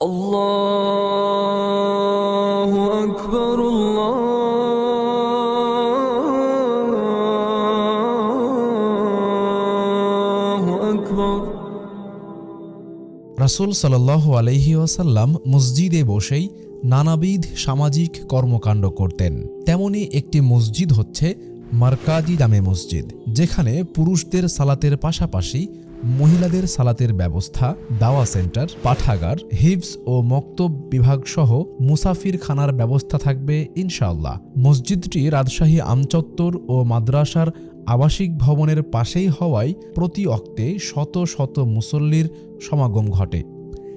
الله أكبر الله أكبر রাসুল সাল্লাহ আলহি ওয়াসাল্লাম মসজিদে বসেই নানাবিধ সামাজিক কর্মকাণ্ড করতেন তেমনি একটি মসজিদ হচ্ছে মার্কাজি জামে মসজিদ যেখানে পুরুষদের সালাতের পাশাপাশি মহিলাদের সালাতের ব্যবস্থা, দাওয়া সেন্টার, পাঠাগার হিবস ও মক্তব বিভাগ সহ মুসাফির খানার ব্যবস্থা থাকবে ইনশাআল্লাহ। মসজিদটি রাজশাহী আমচত্বর ও মাদ্রাসার আবাসিক ভবনের পাশেই হওয়ায় প্রতি অক্তে শত শত মুসল্লির সমাগম ঘটে।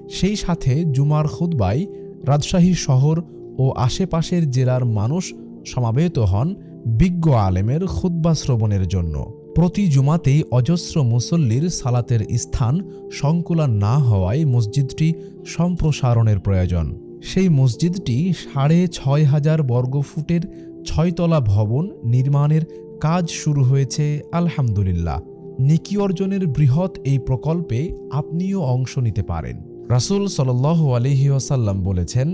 সেই সাথে জুমার খুদ্বায় রাজশাহী শহর ও আশেপাশের জেলার মানুষ সমাবেত হন বিজ্ঞ আলেমের খুদ্া শ্রবণের জন্য। প্রতি জুমাতেই অজস্র মুসল্লির সালাতের স্থান সংকুলান না হওয়ায় মসজিদটি সম্প্রসারণের প্রয়োজন। সেই মসজিদটি সাড়ে ছয় হাজার বর্গফুটের ছয়তলা ভবন নির্মাণের কাজ শুরু হয়েছে, আলহামদুলিল্লাহ। নিকি অর্জনের বৃহৎ এই প্রকল্পে আপনিও অংশ নিতে পারেন। রাসুল সাল আলহি ওয়াসাল্লাম বলেছেন,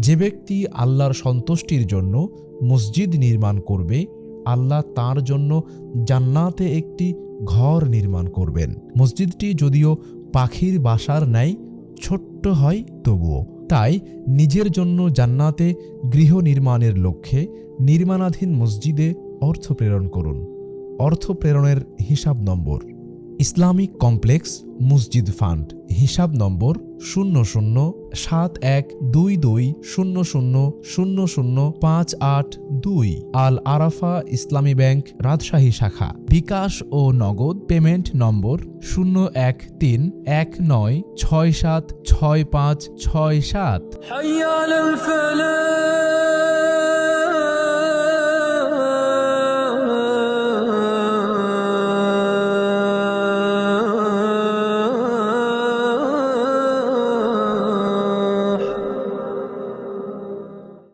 যে ব্যক্তি আল্লাহর সন্তুষ্টির জন্য মসজিদ নির্মাণ করবে আল্লাহ তার জন্য জান্নাতে একটি ঘর নির্মাণ করবেন। মসজিদটি যদিও পাখির বাসার ন্যায় ছোট্ট হয় তবুও। তাই নিজের জন্য জান্নাতে গৃহ নির্মাণের লক্ষ্যে নির্মাণাধীন মসজিদে অর্থ প্রেরণ করুন। অর্থ প্রেরণের হিসাব নম্বর। ইসলামিক কমপ্লেক্স মসজিদ ফান্ড, হিসাব নম্বর শূন্য শূন্য সাত এক দুই দুই শূন্য শূন্য শূন্য শূন্য পাঁচ আট দুই আল আরাফা ইসলামী ব্যাংক, রাজশাহী শাখা। বিকাশ ও নগদ পেমেন্ট নম্বর শূন্য এক তিন এক নয় ছয় সাত ছয় পাঁচ ছয় সাত।